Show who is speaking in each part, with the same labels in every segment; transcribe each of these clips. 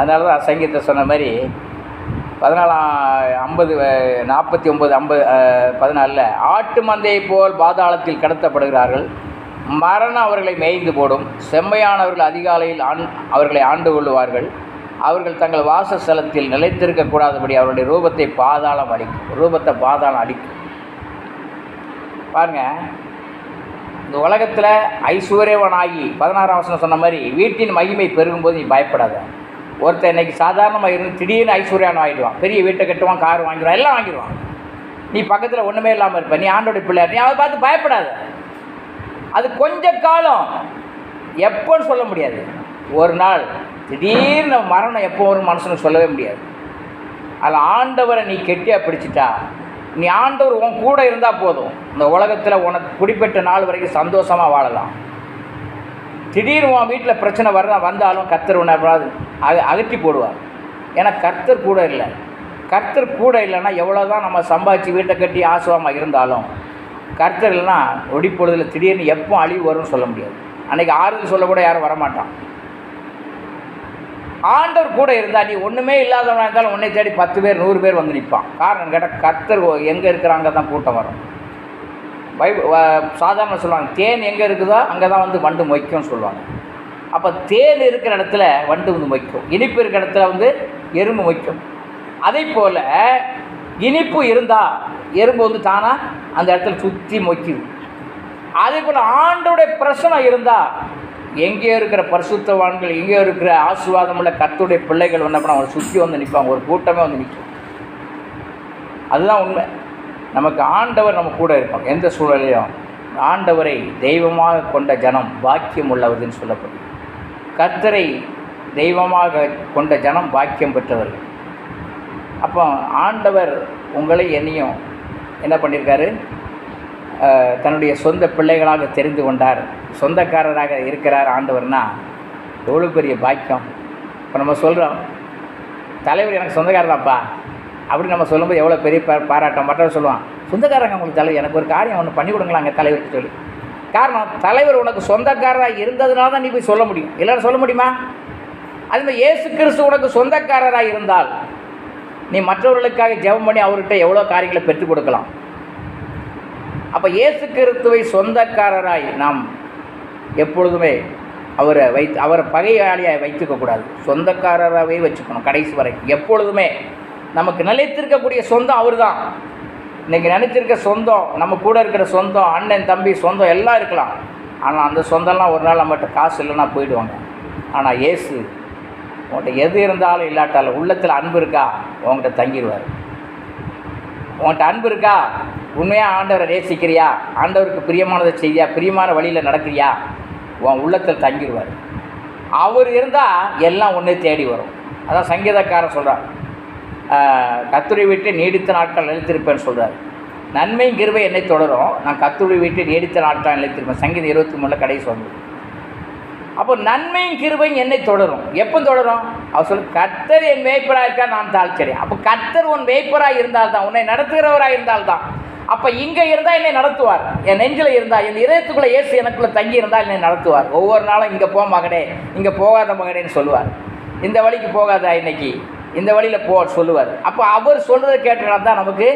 Speaker 1: அதனால தான் சங்கீதத்தை சொன்ன மாதிரி பதினாலாம் ஐம்பது நாற்பத்தி ஒம்பது ஐம்பது பதினாலில் ஆட்டு மந்தையை போல் பாதாளத்தில் கடத்தப்படுகிறார்கள். மரணம் அவர்களை மேய்ந்து போடும். செம்மையானவர்கள் அதிகாலையில் ஆண் அவர்களை ஆண்டு கொள்ளுவார்கள். அவர்கள் தங்கள் வாசஸ்தலத்தில் நிலைத்திருக்கக்கூடாதபடி அவருடைய ரூபத்தை பாதாளம் அடிக்கும் ரூபத்தை பாதாளம் அடிக்கும் பாருங்கள் இந்த உலகத்தில் ஐஸ்வர்யவனாகி பதினாறாம் வசனம் சொன்ன மாதிரி வீட்டின் மகிமை பெருகும்போது நீ பயப்படாத. ஒருத்தன் இன்னைக்கு சாதாரணமாக இருந்து திடீர்னு ஐஸ்வர்யானம் ஆகிடுவான் பெரிய வீட்டை கட்டுவான் கார் வாங்கிடுவான் எல்லாம் வாங்கிடுவான். நீ பக்கத்தில் ஒன்றுமே இல்லாமல் இருப்ப. நீ ஆண்டோட பிள்ளையார் நீ அதை பார்த்து பயப்படாத. அது கொஞ்ச காலம் எப்போன்னு சொல்ல முடியாது. ஒரு நாள் திடீர்னு மரணம் எப்போ வரும் மனுஷனுக்கு சொல்லவே முடியாது. அதில் ஆண்டவரை நீ கெட்டியாக பிடிச்சிட்டா நீ ஆண்டவர் உன் கூட இருந்தால் போதும். இந்த உலகத்தில் உனக்கு குடிப்பெற்ற நாள் வரைக்கும் சந்தோஷமாக வாழலாம். திடீர்னு உன் வீட்டில் பிரச்சனை வர வந்தாலும் கர்த்தர் உன்னை அது அக அகற்றி போடுவார். ஏன்னா கர்த்தர் கூட இல்லை. கர்த்தர் கூட இல்லைன்னா எவ்வளோ தான் நம்ம சம்பாதிச்சு வீட்டை கட்டி ஆசுவமாக இருந்தாலும் கர்த்தர் இல்லைன்னா ஒடிப்பொழுதில் திடீர்னு எப்போ அழிவு வரும்னு சொல்ல முடியாது. அன்றைக்கி ஆறுதல் சொல்ல கூட யாரும் வரமாட்டான். ஆண்டவர் கூட இருந்தால் நீ ஒன்றுமே இல்லாதவனாக இருந்தாலும் உன்னை தேடி பத்து பேர் நூறு பேர் வந்து நிற்பான் காரணம் கேட்டால் கர்த்தர் எங்கே இருக்கிறாங்க தான் கூட்டம் வரும். பை சாதாரண சொல்லுவாங்க தேன் எங்கே இருக்குதோ அங்கே தான் வந்து வண்டு மொய்க்கும்னு சொல்லுவாங்க. அப்போ தேன் இருக்கிற இடத்துல வண்டு வந்து மொய்க்கும். இனிப்பு இருக்கிற இடத்துல வந்து எறும்பு மொய்க்கும். அதே போல் இனிப்பு இருந்தால் எறும்பு வந்து தானாக அந்த இடத்துல சுற்றி மொய்க்குது. அதே போல் ஆண்டோடைய பிரசனம் இருந்தால் எங்கேயோ இருக்கிற பரிசுத்தவான்கள் எங்கேயோ இருக்கிற ஆசீர்வாதமுள்ள கத்துடைய பிள்ளைகள் வந்து அப்புறம் அவங்களை சுற்றி வந்து நிற்பாங்க ஒரு கூட்டமே வந்து நிற்கும் அதுதான் உண்மை. நமக்கு ஆண்டவர் நம்ம கூட இருப்பாங்க. எந்த சூழலையும் ஆண்டவரை தெய்வமாக கொண்ட ஜனம் பாக்கியம் உள்ளவர்னு சொல்லப்படுது கர்த்தரை தெய்வமாக கொண்ட ஜனம் பாக்கியம் பெற்றவர்கள். அப்போ ஆண்டவர் உங்களை என்னையும் என்ன பண்ணியிருக்காரு? தன்னுடைய சொந்த பிள்ளைகளாக தெரிந்து கொண்டார். சொந்தக்காரராக இருக்கிறார் ஆண்டவர்னா எவ்வளோ பெரிய பாக்கியம். இப்போ நம்ம சொல்கிறோம் தலைவர் எனக்கு சொந்தக்காரர் தான்ப்பா. அப்படி நம்ம சொல்லும்போது எவ்வளோ பெரிய பா பாராட்டம். மற்றவர் சொல்லுவான் சொந்தக்காரங்க உங்களுக்கு தலைவர் எனக்கு ஒரு காரியம் ஒன்று பண்ணி கொடுங்களாங்க தலைவருக்கு சொல்லி. காரணம் தலைவர் உனக்கு சொந்தக்காரராக இருந்ததுனால தான் நீ போய் சொல்ல முடியும். இல்லைன்னு சொல்ல முடியுமா? அது மாதிரி கிறிஸ்து உனக்கு சொந்தக்காரராக இருந்தால் நீ மற்றவர்களுக்காக ஜெபம் பண்ணி அவர்கிட்ட எவ்வளோ காரியங்களை பெற்றுக் கொடுக்கலாம். அப்போ இயேசு கிறிஸ்துவை சொந்தக்காரராய் நாம் எப்பொழுதுமே அவரை வைத்து அவரை பகையாளியாக வைத்துக்கக்கூடாது. சொந்தக்காரராகவே வச்சுக்கணும் கடைசி வரை எப்பொழுதுமே நமக்கு நிலைத்திருக்கக்கூடிய சொந்தம் அவர் தான் இன்றைக்கி நினைச்சிருக்க சொந்தம் நம்ம கூட இருக்கிற சொந்தம் அண்ணன் தம்பி சொந்தம் எல்லாம் இருக்கலாம். ஆனால் அந்த சொந்தம்லாம் ஒரு நாள் நம்மகிட்ட காசு இல்லைன்னா போயிடுவாங்க. ஆனால் இயேசு உன்கிட்ட எது இருந்தாலும் இல்லாட்டாலும் உள்ளத்தில் அன்பு இருக்கா? உன்கிட்ட தங்கிடுவார். உன்கிட்ட அன்பு இருக்கா? உண்மையாக ஆண்டவரை நேசிக்கிறியா? ஆண்டவருக்கு பிரியமானதை செய்யா? பிரியமான வழியில் நடக்கிறியா? உன் உள்ளத்தில் தங்கிடுவார். அவர் இருந்தால் எல்லாம் ஒன்றே தேடி வரும். அதான் சங்கீதக்காரன் சொல்கிறார் கத்துரை விட்டு நீடித்த நாட்கள் நிலைத்திருப்பேன்னு சொல்கிறார் நன்மையும் கிருவை என்னை தொடரும். நான் கத்துரை விட்டு நீடித்த நாட்கள் நிலைத்திருப்பேன். சங்கீதம் இருபத்தி மூணில் கடைசி வந்து அப்போ நன்மையும் கிருபையும் என்னை தொடரும். எப்போ தொடரும்? அவர் சொல்லு கர்த்தர் என் மேய்ப்பராக இருக்கா நான் தாழ்ச்சரி. அப்போ கர்த்தர் உன் மேய்ப்பராக இருந்தால் தான் உன்னை நடத்துகிறவராக இருந்தால்தான். அப்போ இங்கே இருந்தால் என்னை நடத்துவார். என் நெஞ்சில் இருந்தால் என் இதயத்துக்குள்ளே இயேசு எனக்குள்ளே தங்கி இருந்தால் என்னை நடத்துவார். ஒவ்வொரு நாளும் இங்கே போ மகனே இங்கே போகாத மகனேன்னு சொல்லுவார். இந்த வழிக்கு போகாதா இன்னைக்கு? இந்த வழியில் போ சொல்லுவார். அப்போ அவர் சொல்கிறத கேட்டுனா தான் நமக்கு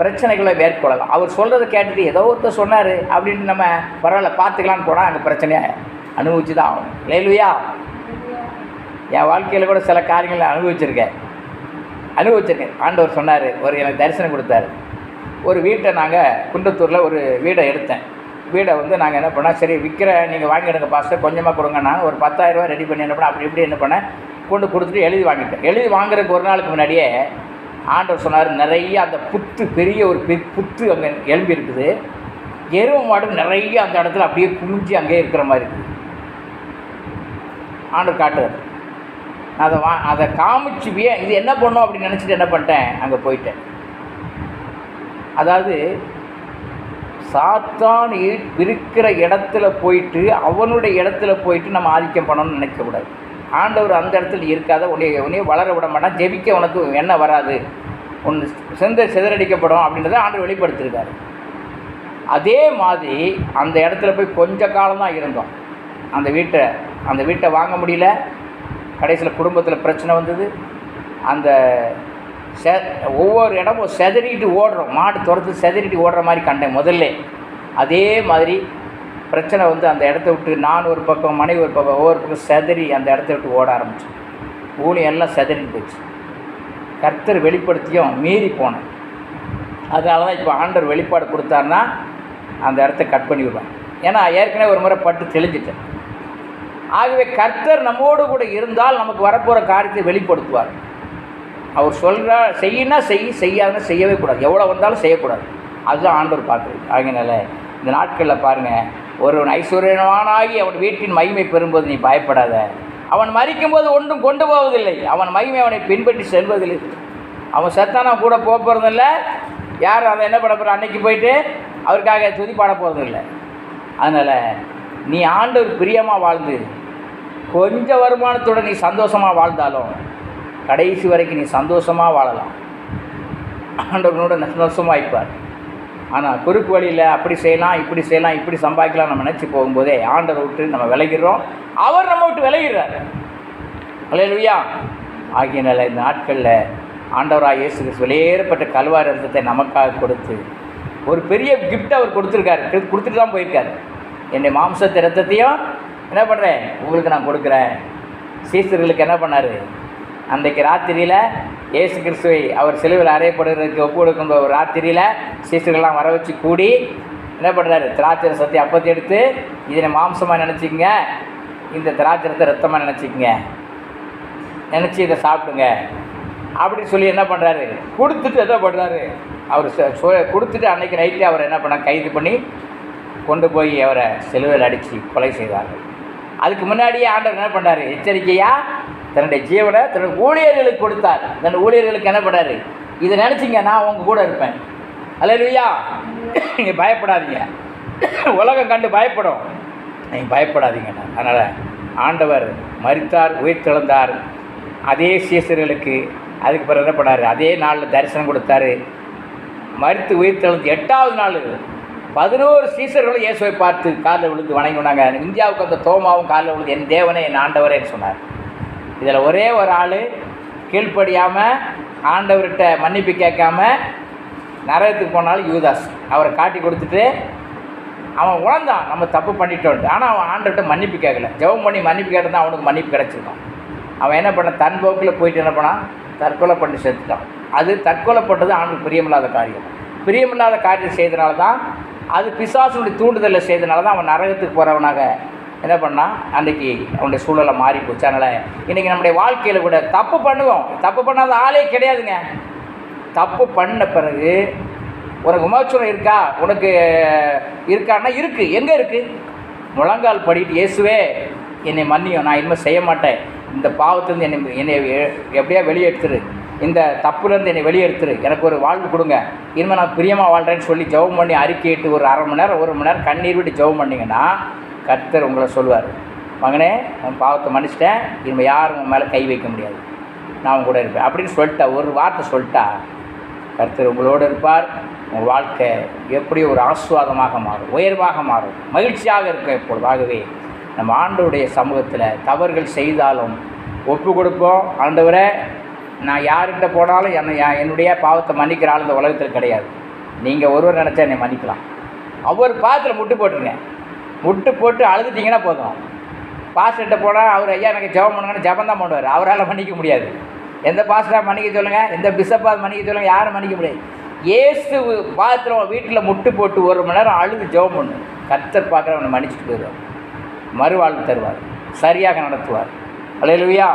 Speaker 1: பிரச்சனைகளை மேற்கொள்ளலாம். அவர் சொல்கிறத கேட்டுட்டு ஏதோ ஒருத்தர் சொன்னார் அப்படின்ட்டு நம்ம பரவாயில்ல பார்த்துக்கலான்னு போனால் அங்கே பிரச்சனையை அனுபவிச்சு தான் ஆகணும். லேலுயா என் வாழ்க்கையில் கூட சில காரியங்களை அனுபவிச்சிருக்கேன். அனுபவிச்சிருக்கேன். ஆண்டவர் சொன்னார் ஒரு எனக்கு தரிசனம் கொடுத்தாரு. ஒரு வீட்டை நாங்கள் குன்றத்தூரில் ஒரு வீடை எடுத்தேன். வீடை வந்து நாங்கள் என்ன பண்ணோம் சரி விற்கிற நீங்கள் வாங்கிடுங்க பாஸ்டர் கொஞ்சமாக கொடுங்க நான் ஒரு பத்தாயிரரூவா ரெடி பண்ணி என்ன பண்ணேன் அப்படி இப்படி என்ன பண்ணேன். கொண்டு கொடுத்துட்டு எழுதி வாங்கிட்டேன். எழுதி வாங்குறதுக்கு ஒரு நாளுக்கு முன்னாடியே ஆண்டவர் சொன்னார் நிறைய அந்த புத்து பெரிய ஒரு பெ- புத்து அங்கே எழும்பி இருக்குது. எருவ மாடு நிறைய அந்த இடத்துல அப்படியே குமிஞ்சு அங்கேயே இருக்கிற மாதிரி இருக்குது ஆண்டவர் காட்டுறார். அதை வா அதை காமிச்சு இது என்ன பண்ணும் அப்படின்னு நினச்சிட்டு என்ன பண்ணிட்டேன்? அங்கே போயிட்டேன். அதாவது சாத்தான் இருக்கிற இடத்துல போயிட்டு அவனுடைய இடத்துல போயிட்டு நம்ம ஆதிக்கம் பண்ணணும்னு நினைக்கக்கூடாது. ஆண்டவர் அந்த இடத்துல இருக்காத உன்னை உன்னைய வளர விட மாட்டான் ஜெபிக்க உனக்கு என்ன வராது. உன் சிந்த சிதறடிக்கப்படும் அப்படின்றத ஆண்டவர் வெளிப்படுத்தியிருக்காரு. அதே மாதிரி அந்த இடத்துல போய் கொஞ்ச காலம்தான் இருந்தோம். அந்த வீட்டை அந்த வீட்டை வாங்க முடியல. கடைசியில் குடும்பத்தில் பிரச்சனை வந்தது. அந்த செ ஒவ்வொரு இடமும் செதறிட்டு ஓடுறோம். மாடு துரத்து செதறிட்டு ஓடுற மாதிரி கண்டேன் முதல்ல. அதே மாதிரி பிரச்சனை வந்து அந்த இடத்த விட்டு நான் ஒரு பக்கம் மனைவி ஒரு பக்கம் ஒவ்வொரு பக்கம் செதறி அந்த இடத்த விட்டு ஓட ஆரம்பிச்சு ஊழியம் எல்லாம் செதறின்னு போச்சு. கர்த்தர் வெளிப்படுத்தியும் மீறி போனேன். அதனால தான் இப்போ ஆண்டவர் வெளிப்பாடு கொடுத்தாருன்னா அந்த இடத்த கட் பண்ணி விடுவேன் ஏன்னா ஏற்கனவே ஒரு முறை பட்டு தெளிஞ்சிட்டேன். ஆகவே கர்த்தர் நம்மோடு கூட இருந்தால் நமக்கு வரப்போகிற காரியத்தை வெளிப்படுத்துவார். அவர் சொல்கிறா செய்யினா செய் செய்யாதுன்னா செய்யவே கூடாது. எவ்வளோ வந்தாலும் செய்யக்கூடாது. அதுதான் ஆண்டவர் பார்க்குறது. ஆகினால இந்த நாட்களில் பாருங்கள் ஒருவன் ஐஸ்வர்யவானாகி அவன் வீட்டின் மகிமை பெறும்போது நீ பயப்படாத. அவன் மறிக்கும்போது ஒன்றும் கொண்டு போவதில்லை. அவன் மகிமை அவனை பின்பற்றி செல்வதில்லை. அவன் செத்தானா கூட போக போகிறதில்ல யார் அதை என்ன பண்ண போகிற அன்னைக்கு போயிட்டு அவருக்காக துதி பாட இல்லை அதனால் நீ ஆண்டவர் பிரியமாக வாழ்ந்து கொஞ்சம் வருமானத்தோட நீ சந்தோஷமாக வாழ்ந்தாலும் கடைசி வரைக்கும் நீ சந்தோஷமாக வாழலாம். ஆண்டவனோட சந்தோஷமாக இருப்பார். ஆனால் குறுக்கு வழியில் அப்படி செய்யலாம் இப்படி செய்யலாம் இப்படி சம்பாதிக்கலாம் நம்ம நினச்சி போகும்போதே ஆண்டரை விட்டு நம்ம விலகிடுறோம் அவர் நம்ம விட்டு விலகிடுறார் அல்லையா ஆகியனால இந்த நாட்களில் ஆண்டவராக இயேசு வெளியேறப்பட்ட கல்வார் ரத்தத்தை நமக்காக கொடுத்து ஒரு பெரிய கிஃப்ட் அவர் கொடுத்துருக்காரு. கொடுத்துட்டு தான் போயிருக்காரு. என்னுடைய மாம்சத்தை ரத்தத்தையும் என்ன பண்ணுறேன் உங்களுக்கு நான் கொடுக்குறேன். சீஸ்தர்களுக்கு என்ன பண்ணார்? அன்றைக்கு ராத்திரியில் இயேசு கிறிஸ்துவை அவர் சிலுவையில் அறையப்படுகிறதுக்கு ஒப்பு கொடுக்கும் ஒரு ராத்திரியில் சீசர்கள்லாம் வர வச்சு கூடி என்ன பண்ணுறாரு திராட்சை சத்தி அப்பத்தை எடுத்து இதனை மாம்சமாக நினச்சிக்கங்க. இந்த திராட்சரத்தை ரத்தமாக நினச்சிக்கங்க. நினச்சி இதை சாப்பிடுங்க. அப்படின்னு சொல்லி என்ன பண்ணுறாரு கொடுத்துட்டு என்ன பண்ணுறாரு அவர் ச- கொடுத்துட்டு அன்னைக்கு நைட்டு அவர் என்ன பண்ண கைது பண்ணி கொண்டு போய் அவரை செலுவில் அடித்து கொலை செய்தார்கள். அதுக்கு முன்னாடியே ஆண்டவர் என்ன பண்ணார் எச்சரிக்கையாக தன்னுடைய ஜீவனை தன்னுடைய ஊழியர்களுக்கு கொடுத்தார். தன்னுடைய ஊழியர்களுக்கு என்ன பண்ணாரு இதை நினச்சிங்க நான் உங்க கூட இருப்பேன். அல்லையா நீங்கள் பயப்படாதீங்க. உலகம் கண்டு பயப்படும். நீங்கள் பயப்படாதீங்க. அதனால் ஆண்டவர் மரித்தார் உயிர்த்தெழுந்தார். அதே சீசர்களுக்கு அதுக்கு பிறகு என்ன பண்ணார்? அதே நாளில் தரிசனம் கொடுத்தாரு. மரித்து உயிர்த்தெழுந்து எட்டாவது நாள். பதினோரு சீசர்களும் இயேசுவை பார்த்து காலில் விழுந்து வணங்கினாங்க. இந்தியாவுக்கு அந்த தோமாவும் காலில் விழுந்து என் தேவனே என் ஆண்டவரேன்னு சொன்னார். இதில் ஒரே ஒரு ஆள் கீழ்ப்படியாமல் ஆண்டவர்கிட்ட மன்னிப்பு கேட்காம நரகத்துக்கு போனாலும் யூதாஸ். அவரை காட்டி கொடுத்துட்டு அவன் உணர்ந்தான் நம்ம தப்பு பண்ணிட்டோன்ட்டு. ஆனால் அவன் ஆண்டவர்கிட்ட மன்னிப்பு கேட்கல. ஜெபம் பண்ணி மன்னிப்பு கேட்டதான் அவனுக்கு மன்னிப்பு கிடச்சிருக்கான் அவன் என்ன பண்ண தன் போக்கில் போயிட்டு என்ன பண்ணான்? தற்கொலை பண்ணி செத்துட்டான். அது தற்கொலை பண்ணுறது ஆண்டுக்கு பிரியமில்லாத காரியம். பிரியமில்லாத காரியம் செய்தனால தான் அது பிசாசுடைய தூண்டுதலில் செய்தனால தான் அவன் நரகத்துக்கு போகிறவனாக என்ன பண்ணால் அன்றைக்கி அவனுடைய சூழலை மாறி போச்சு. அதனால் இன்றைக்கி நம்முடைய வாழ்க்கையில் கூட தப்பு பண்ணுவோம். தப்பு பண்ணாத ஆளே கிடையாதுங்க. தப்பு பண்ண பிறகு உனக்கு விமோச்சனம் இருக்கா? உனக்கு இருக்கான்னா இருக்குது எங்கே இருக்குது முழங்கால் படிட்டு இயேசுவே என்னை மன்னியும். நான் இனிமேல் செய்ய மாட்டேன். இந்த பாவத்துலேருந்து என்னை என்னை எப்படியா வெளியெடுத்துரு இந்த தப்புலேருந்து என்னை வெளியெடுத்துரு எனக்கு ஒரு வாழ்வு கொடுங்க. இனிமேல் நான் பிரியமாக வாழ்கிறேன்னு சொல்லி ஜெபம் பண்ணி அறிக்கையிட்டு ஒரு அரை மணி நேரம் ஒரு மணி நேரம் கண்ணீர் விட்டு ஜெபம் பண்ணிங்கன்னா கர்த்தர் உங்களை சொல்லுவார். மகனே உன் பாவத்தை மன்னிச்சிட்டேன். இனிமேல் யாரும் உன் மேலே கை வைக்க முடியாது. நான் கூட இருப்பேன். அப்படின்னு சொல்லிட்டா ஒரு வார்த்தை சொல்லிட்டா கர்த்தர் உங்களோடு இருப்பார். உங்கள் வாழ்க்கை எப்படி ஒரு ஆஸ்வாதமாக மாறும் உயர்வாக மாறும் மகிழ்ச்சியாக இருக்கும் எப்பொழுதாகவே நம்ம ஆண்டவருடைய சமூகத்தில் தவறுகள் செய்தாலும் ஒப்பு கொடுப்போம். ஆண்டவரை நான் யார்கிட்ட போனாலும் என்னை என்னுடைய பாவத்தை மன்னிக்கிற ஆள் இந்த உலகத்தில் கிடையாது. நீங்கள் ஒருவர் நினச்சா என்னை மன்னிக்கலாம். அவர் பாத்தில் முட்டு போட்டுருங்க. முட்டு போட்டு அழுதுட்டிங்கன்னா போதும். பாஸ்டர்கிட்ட போனால் அவர் ஐயா எனக்கு ஜெபம் பண்ணுங்கன்னு ஜபம் தான் பண்ணுவார். அவரால் மன்னிக்க முடியாது. எந்த பாஸ்டராக மன்னிக்க சொல்லுங்கள் எந்த பிஷப்பாக மன்னிக்க சொல்லுங்கள் யாரும் மன்னிக்க முடியாது. ஏசு பாத்திரம் வீட்டில் முட்டு போட்டு ஒரு மணி நேரம் அழுது ஜெபம் பண்ணு. கர்த்தர் பார்க்குறவனை மன்னிச்சுட்டு போயிடுவார். மறுவாழ்வு தருவார். சரியாக நடத்துவார். அலையலுவியா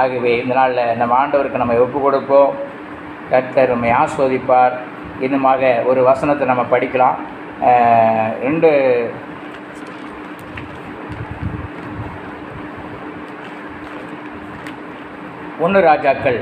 Speaker 1: ஆகவே இந்த நாளில் நம்ம ஆண்டவருக்கு நம்ம ஒப்பு கொடுப்போம். கர்த்தர் நம்மை ஆஸ்வதிப்பார். இன்னுமாக ஒரு வசனத்தை நம்ம படிக்கலாம். ரெண்டு ஒன்று ராஜாக்கள்.